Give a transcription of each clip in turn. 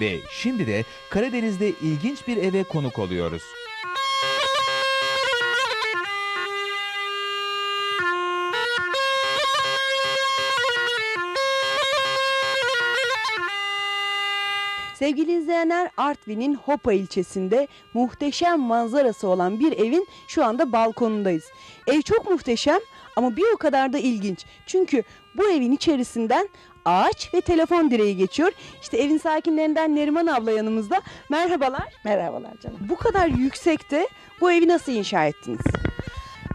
Ve şimdi de Karadeniz'de ilginç bir eve konuk oluyoruz. Sevgili izleyenler Artvin'in Hopa ilçesinde muhteşem manzarası olan bir evin şu anda balkonundayız. Ev çok muhteşem ama bir o kadar da ilginç. Çünkü bu evin içerisinden ağaç ve telefon direği geçiyor. İşte evin sakinlerinden Neriman abla yanımızda. Merhabalar. Merhabalar canım. Bu kadar yüksekte bu evi nasıl inşa ettiniz?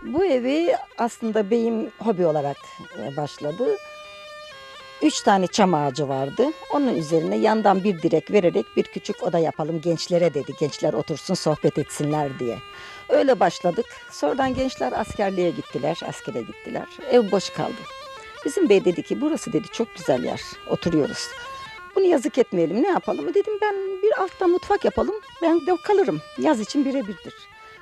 Bu evi aslında beyim hobi olarak e, başladı. Üç tane çam ağacı vardı. Onun üzerine yandan bir direk vererek bir küçük oda yapalım gençlere dedi. Gençler otursun sohbet etsinler diye. Öyle başladık. Sonradan gençler askerliğe gittiler, askere gittiler. Ev boş kaldı. Bizim bey dedi ki burası dedi çok güzel yer. Oturuyoruz. Bunu yazık etmeyelim ne yapalım? Dedim ben bir altta mutfak yapalım. Ben de kalırım. Yaz için birebirdir.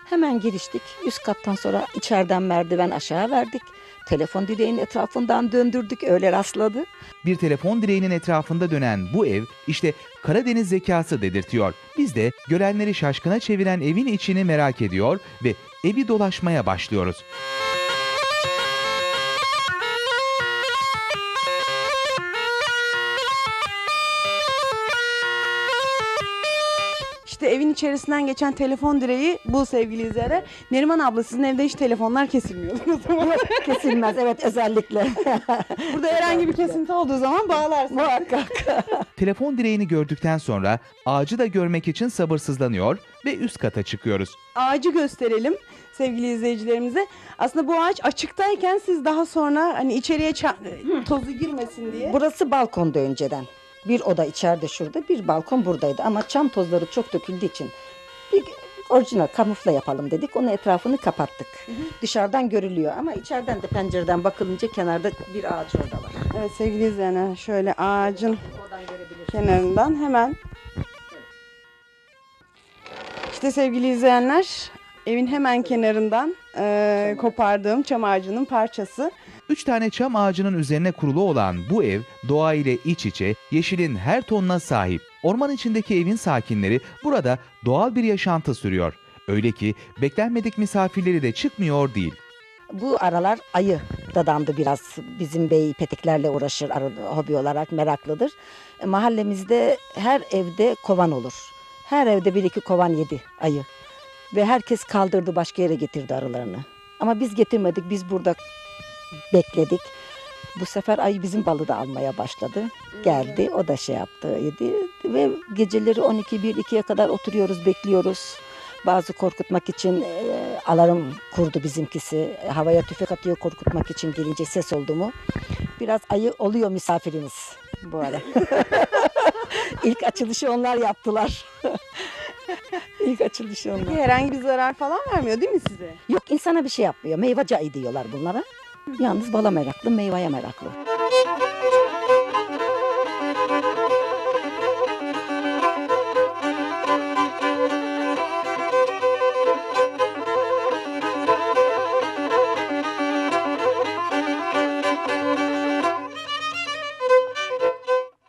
Hemen giriştik. Üst kattan sonra içeriden merdiven aşağı verdik. Telefon direğinin etrafından döndürdük. Öyle rastladı. Bir telefon direğinin etrafında dönen bu ev işte Karadeniz zekası dedirtiyor. Biz de görenleri şaşkına çeviren evin içini merak ediyor ve evi dolaşmaya başlıyoruz. İşte evin içerisinden geçen telefon direği bu sevgili izleyenler. Neriman abla sizin evde hiç telefonlar kesilmiyor o zaman. Kesilmez evet özellikle. Burada herhangi bir kesinti olduğu zaman bağlarsın. Muhakkak. Telefon direğini gördükten sonra ağacı da görmek için sabırsızlanıyor ve üst kata çıkıyoruz. Ağacı gösterelim sevgili izleyicilerimize. Aslında bu ağaç açıktayken siz daha sonra hani içeriye ça- tozu girmesin diye. Burası balkonda önceden. Bir oda içeride şurada bir balkon buradaydı ama çam tozları çok döküldüğü için bir orijinal kamufla yapalım dedik. Onun etrafını kapattık. Dışarıdan görülüyor ama içeriden de pencereden bakılınca kenarda bir ağaç orada var. Evet sevgili izleyenler şöyle ağacın kenarından hemen işte sevgili izleyenler evin hemen kenarından eee, kopardığım çam ağacının parçası. Üç tane çam ağacının üzerine kurulu olan bu ev doğa ile iç içe, yeşilin her tonuna sahip. Orman içindeki evin sakinleri burada doğal bir yaşantı sürüyor. Öyle ki beklenmedik misafirleri de çıkmıyor değil. Bu aralar ayı dadandı biraz. Bizim bey peteklerle uğraşır hobi olarak meraklıdır. Mahallemizde her evde kovan olur. Her evde bir iki kovan yedi ayı. Ve herkes kaldırdı başka yere getirdi arılarını. Ama biz getirmedik. Biz burada bekledik. Bu sefer ayı bizim balı da almaya başladı. Geldi o da şey yaptı yedi. Ve geceleri 12-1-2'ye kadar oturuyoruz bekliyoruz. Bazı korkutmak için e, alarm kurdu bizimkisi. Havaya tüfek atıyor korkutmak için gelince ses oldu mu. Biraz ayı oluyor misafirimiz bu ara. İlk açılışı onlar yaptılar. İlk açılışı onlar. Herhangi bir zarar falan vermiyor değil mi size? Yok insana bir şey yapmıyor. Meyvacı ayı diyorlar bunlara. Yalnız bala meraklı, meyveye meraklı.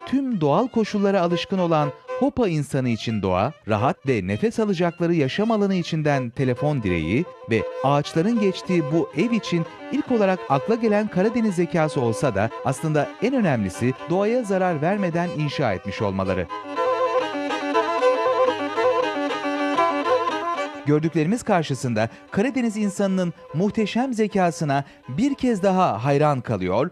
Tüm doğal koşullara alışkın olan Hopa insanı için doğa, rahat ve nefes alacakları yaşam alanı içinden telefon direği ve ağaçların geçtiği bu ev için ilk olarak akla gelen Karadeniz zekası olsa da aslında en önemlisi doğaya zarar vermeden inşa etmiş olmaları. Gördüklerimiz karşısında Karadeniz insanının muhteşem zekasına bir kez daha hayran kalıyor